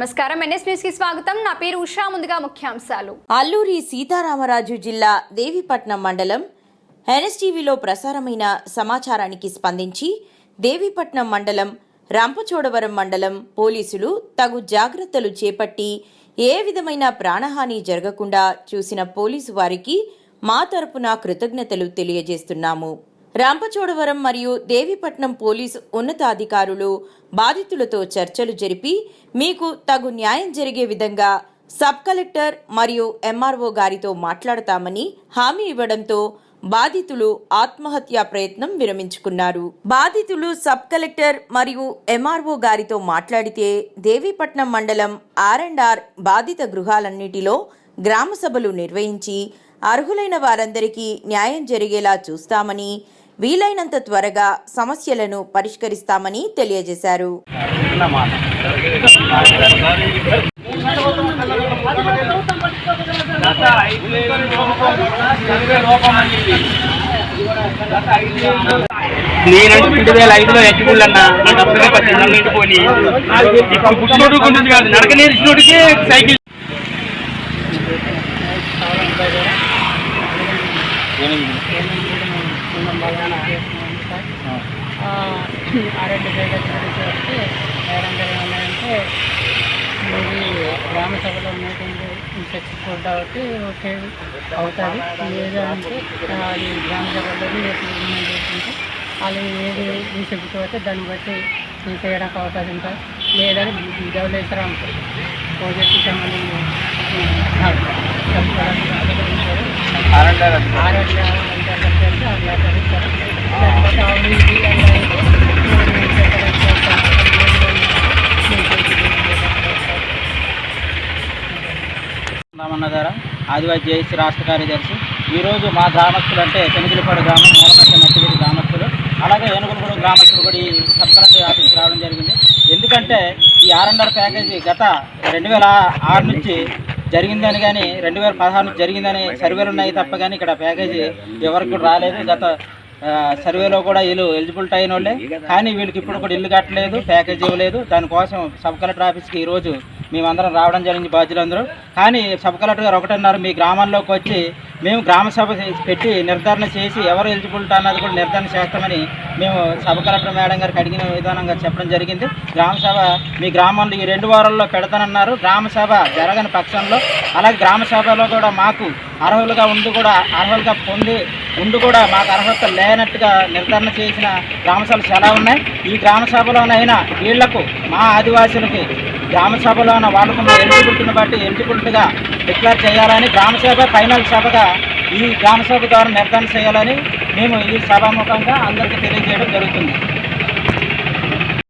నమస్కారం. ఎన్ఎస్ న్యూస్కి స్వాగతం. నా పేరు ఉషా. ముందుగా ముఖ్యాంశాలు. అల్లూరి సీతారామరాజు జిల్లా దేవీపట్నం మండలం ఎన్ఎస్టీవీలో ప్రసారమైన సమాచారానికి స్పందించి దేవీపట్నం మండలం రంపచోడవరం మండలం పోలీసులు తగు జాగ్రత్తలు చేపట్టి ఏ విధమైన ప్రాణహాని జరగకుండా చూసిన పోలీసు వారికి మా తరపున కృతజ్ఞతలు తెలియజేస్తున్నాము. రాంపచోడవరం మరియు దేవీపట్నం పోలీసు ఉన్నతాధికారులు బాధితులతో చర్చలు జరిపి మీకు తగు న్యాయం జరిగే విధంగా సబ్ కలెక్టర్ మరియు ఎంఆర్ఓ గారితో మాట్లాడతామని హామీ ఇవ్వడంతో బాధితులు ఆత్మహత్యా ప్రయత్నం విరమించుకున్నారు. బాధితులు సబ్ కలెక్టర్ మరియు ఎంఆర్ఓ గారితో మాట్లాడితే దేవీపట్నం మండలం ఆర్ అండ్ ఆర్ బాధిత గృహాలన్నిటిలో గ్రామ సభలు నిర్వహించి అర్హులైన వారందరికీ న్యాయం జరిగేలా చూస్తామని వీలైనంత త్వరగా సమస్యలను పరిష్కరిస్తామని తెలియజేశారు. నేనంటే రెండు వేల ఐదులో ఎట్టుకుళ్ళు అన్న నాకు అప్పుడే పద్దెనిమిది నెలలు నిండిపోయి ఇప్పుడు పుట్టినోడు గురించి కాదు నడక నేర్చినోడికి సైకిల్. ఏమైంది ఆరోగ్య దగ్గర నుంచి వస్తే వేరందరూ ఏమన్నారంటే మీది గ్రామ సభలో మీటింగ్ సక్సెస్ఫుల్ కాబట్టి ఓకే అవుతుంది. ఏదో అంటే అది గ్రామ సభలో రిప్రజెంట్ చేసుకుంటే వాళ్ళు ఏది మీ చెబుతుంటే దాన్ని బట్టి చేయడానికి అవకాశం ఉంటుంది లేదని ధవలేశ్వరం ప్రాజెక్టు సంబంధించి ఆరోగ్య లేకపోతే ఆదివాసి జేఏసీ రాష్ట్ర కార్యదర్శి. ఈరోజు మా గ్రామస్తులు అంటే పెనుగులపాడు గ్రామం మూలమట్ట నచ్చిగిరి గ్రామస్తులు. అలాగే ఏనుగులగూడ గ్రామస్తులు కూడా ఈ సబ్ కలెక్టర్ ఆఫీస్కి రావడం జరిగింది. ఎందుకంటే ఈ ఆర్ఎండ్ఆర్ ప్యాకేజీ గత రెండు వేల ఆరు నుంచి జరిగిందని కానీ రెండు వేల పదహారు నుంచి జరిగిందని సర్వేలు ఉన్నాయి తప్ప కానీ ఇక్కడ ప్యాకేజీ ఎవరికి కూడా రాలేదు. గత సర్వేలో కూడా వీళ్ళు ఎలిజిబిలిటీ అయిన వాళ్ళే. కానీ వీళ్ళకి ఇప్పుడు కూడా ఇల్లు కట్టలేదు ప్యాకేజ్ ఇవ్వలేదు. దానికోసం సబ్ కలెక్టర్ ఆఫీస్కి ఈరోజు మేమందరం రావడం జరిగింది బాధ్యులందరూ. కానీ సబ్ కలెక్టర్ గారు ఒకటన్నారు మీ గ్రామంలోకి వచ్చి మేము గ్రామ సభ పెట్టి నిర్ధారణ చేసి ఎవరు ఎలిజిబిలిటీ అన్నది కూడా నిర్ధారణ చేస్తామని మేము సబ్ కలెక్టర్ మేడం గారికి అడిగిన విధానంగా చెప్పడం జరిగింది. గ్రామ సభ మీ గ్రామంలో ఈ రెండు వారాల్లో పెడతానన్నారు. గ్రామ సభ జరగని పక్షంలో అలాగే గ్రామ సభలో కూడా మాకు అర్హులుగా ఉండి కూడా అర్హులుగా పొంది ఉండి కూడా మాకు అర్హత లేనట్టుగా నిర్ధారణ చేసిన గ్రామ సభలు చాలా ఉన్నాయి. ఈ గ్రామ సభలోనైనా వీళ్ళకు మా ఆదివాసులకి గ్రామ సభలోన వాళ్ళకున్న ఎలిజిబిలిటీని బట్టి ఎలిజిబిలిటీగా డిక్లేర్ చేయాలని గ్రామ సభ ఫైనల్ సభగా ఈ గ్రామ సభ ద్వారా నిర్ధారణ చేయాలని మేము ఈ సభాముఖంగా అందరికీ తెలియజేయడం జరుగుతుంది.